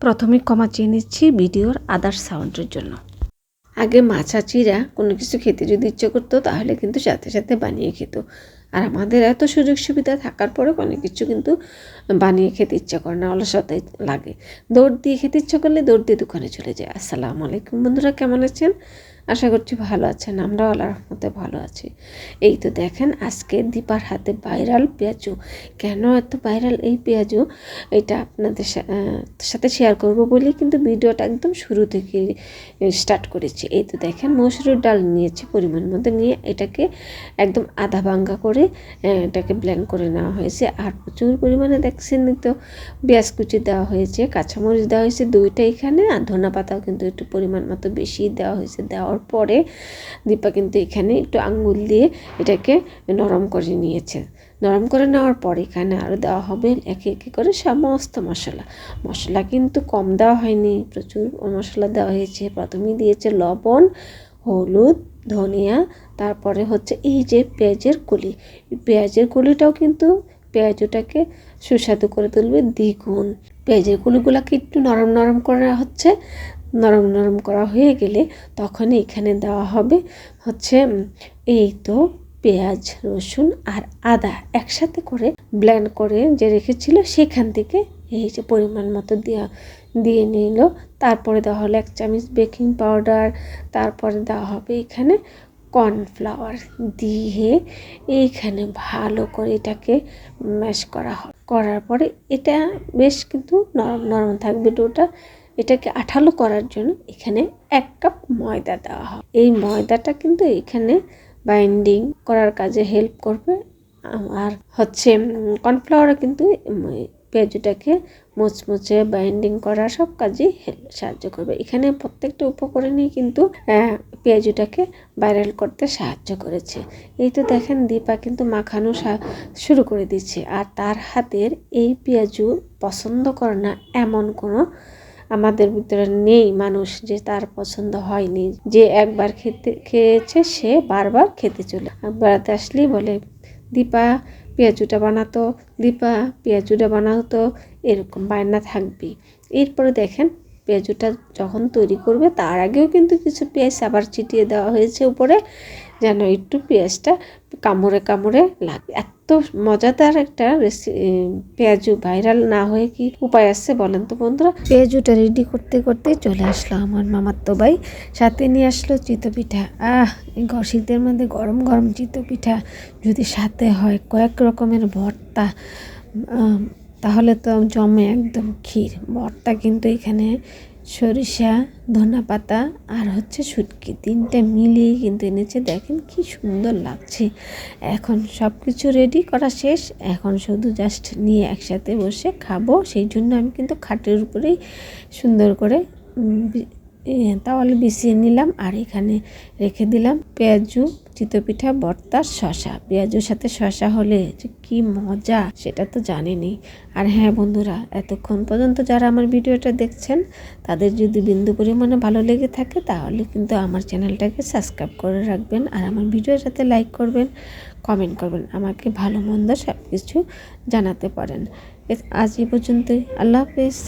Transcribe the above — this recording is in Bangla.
প্রথমে ক্ষমা চেয়ে নিচ্ছি ভিডিওর আদার সাউন্ডের জন্য। আগে মাছা চিরা কোনো কিছু খেতে যদি ইচ্ছে করতো তাহলে কিন্তু সাথে সাথে বানিয়ে খেত। আর আমাদের এত সুযোগ সুবিধা থাকার পরে অনেক কিছু কিন্তু বানিয়ে খেতে ইচ্ছা করে না অলসতাই লাগে। দৌড় দিয়ে খেতে ইচ্ছা করলে দৌড় দিয়ে দোকানে চলে যায়। আসসালামু আলাইকুম বন্ধুরা, কেমন আছেন? আশা করছি ভালো আছেন, আমরাও আল্লাহর রহমতে ভালো আছি। এই তো দেখেন আজকে দীপার হাতে ভাইরাল পেঁয়াজু। কেন এত ভাইরাল এই পেঁয়াজু? এটা আপনাদের সাথে শেয়ার করব বলে কিন্তু ভিডিওটা একদম শুরু থেকে স্টার্ট করেছি। এই তো দেখেন মসুরের ডাল নিয়েছি পরিমাণ মতো নিয়ে এটাকে একদম আধা ভাঙ্গা করে এটাকে ব্লেন্ড করে নেওয়া হয়েছে। আর প্রচুর পরিমাণে দেখছেন তো পেঁয়াজ কুচি দেওয়া হয়েছে, কাঁচামরিচ দেওয়া হয়েছে দুইটা এখানে, আর ধনা পাতাও কিন্তু একটু পরিমাণ মতো বেশি দেওয়া হয়েছে দেওয়ার পরে দীপা কিন্তু এখানে একটু আঙ্গুল দিয়ে এটাকে নরম করে নিয়েছে। নরম করে নেওয়ার পর এখানে আরও দেওয়া হবে একে একে করে সমস্ত মশলা। মশলা কিন্তু কম দেওয়া হয়নি, প্রচুর মশলা দেওয়া হয়েছে। প্রথমেই দিয়েছে লবণ, হলুদ, ধনিয়া, তারপরে হচ্ছে এই যে পেঁয়াজের কলি। পেঁয়াজের কলিটাও কিন্তু পেঁয়াজটাকে সুস্বাদু করে তুলবে দ্বিগুণ। পেঁয়াজের কলিগুলোকে একটু নরম নরম করা হচ্ছে। নরম নরম করা হয়ে গেলে তখন এখানে দেওয়া হবে হচ্ছে এই তো পেঁয়াজ, রসুন আর আদা একসাথে করে ব্লেন্ড করে যে রেখেছিল সেখান থেকে এই যে পরিমাণ মতো দেওয়া দিয়ে নিল। তারপরে দেওয়া হলো এক চামচ বেকিং পাউডার তারপরে দেওয়া হবে এখানে কর্নফ্লাওয়ার দিয়ে এইখানে ভালো করে এটাকে ম্যাশ করা হয় করার পরে এটা বেশ কিন্তু নরম নরম থাকবে ডোটা এটাকে আঠালো করার জন্য এখানে এক কাপ ময়দা দেওয়া হয়। এই ময়দাটা কিন্তু এখানে বাইন্ডিং করার কাজে হেল্প করবে। আর হচ্ছে কর্নফ্লাওয়ারও কিন্তু পেঁয়াজটাকে মুচমুচে বাইন্ডিং করা সব কাজেই সাহায্য করবে। এখানে প্রত্যেকটা উপকরণই কিন্তু পেঁয়াজটাকে ভাইরাল করতে সাহায্য করেছে। এই তো দেখেন, দীপা কিন্তু মাখানো শুরু করে দিচ্ছে। আর তার হাতের এই পেঁয়াজু পছন্দ করে না এমন কোনো আমাদের ভিতরে নেই মানুষ যে তার পছন্দ হয়নি। যে একবার খেতে, খেয়েছে, সে বারবার খেতে চলে। বেড়াতে আসলেই বলে, দীপা, পেঁয়াজুটা বানাতো, দীপা, পেঁয়াজুটা বানাতো এরকম বায়না থাকবে এরপরে দেখেন, পেঁয়াজুটা যখন তৈরি করবে, তার আগেও কিন্তু কিছু পেঁয়াজ আবার ছিটিয়ে দেওয়া হয়েছে উপরে, যেন একটু পেঁয়াজটা কামড়ে কামড়ে লাগে। এত মজাদার একটা পেঁয়াজু ভাইরাল না হয়ে কি উপায় আছে বলেন তো বন্ধুরা? পেঁয়াজুটা রেডি করতে করতে চলে আসলো আমার মামার তো ভাই। সাথে নিয়ে আসলো চিতো পিঠা। আহ শীতের মধ্যে গরম গরম চিতো পিঠা যদি সাথে হয়, কয়েক রকমের ভর্তা তাহলে তো জমে একদম ক্ষীর। ভর্তা কিন্তু এখানে সরিষা, ধনা পাতা আর হচ্ছে শুটকি। তিনটে মিলিয়ে কিন্তু এনেছে। দেখেন কি সুন্দর লাগছে। এখন সব কিছু রেডি করা শেষ। এখন শুধু জাস্ট নিয়ে একসাথে বসে খাব। সেই জন্য আমি কিন্তু খাটের উপরেই সুন্দর করে তাওয়ালে বিছিয়ে নিলাম আর এখানে রেখে দিলাম পেঁয়াজু, চিতপিঠা, ভর্তা শশা পেঁয়াজুর সাথে শশা হলে যে কি মজা, সেটা তো জানেনি। আর হ্যাঁ বন্ধুরা, এতক্ষণ পর্যন্ত যারা আমার ভিডিওটা দেখছেন, তাদের যদি বিন্দু পরিমাণে ভালো লেগে থাকে, তাহলে কিন্তু আমার চ্যানেলটাকে সাবস্ক্রাইব করে রাখবেন আর আমার ভিডিওর সাথে লাইক করবেন, কমেন্ট করবেন, আমাকে ভালো মন্দ সব কিছু জানাতে পারেন। আজ এই পর্যন্তই। আল্লাহ হাফেজ।